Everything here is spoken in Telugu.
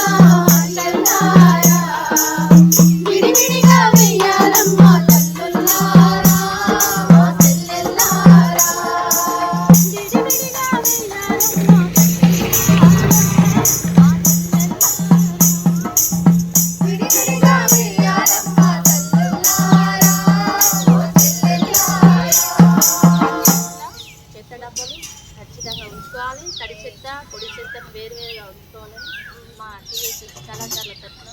la la ఖచ్చితంగా ఉంచుకోవాలి. తడి చెత్త పొడి చెత్తను వేరువేరుగా ఉంచుకోవాలని మా టీఎస్సీ కళాకారుల తరఫున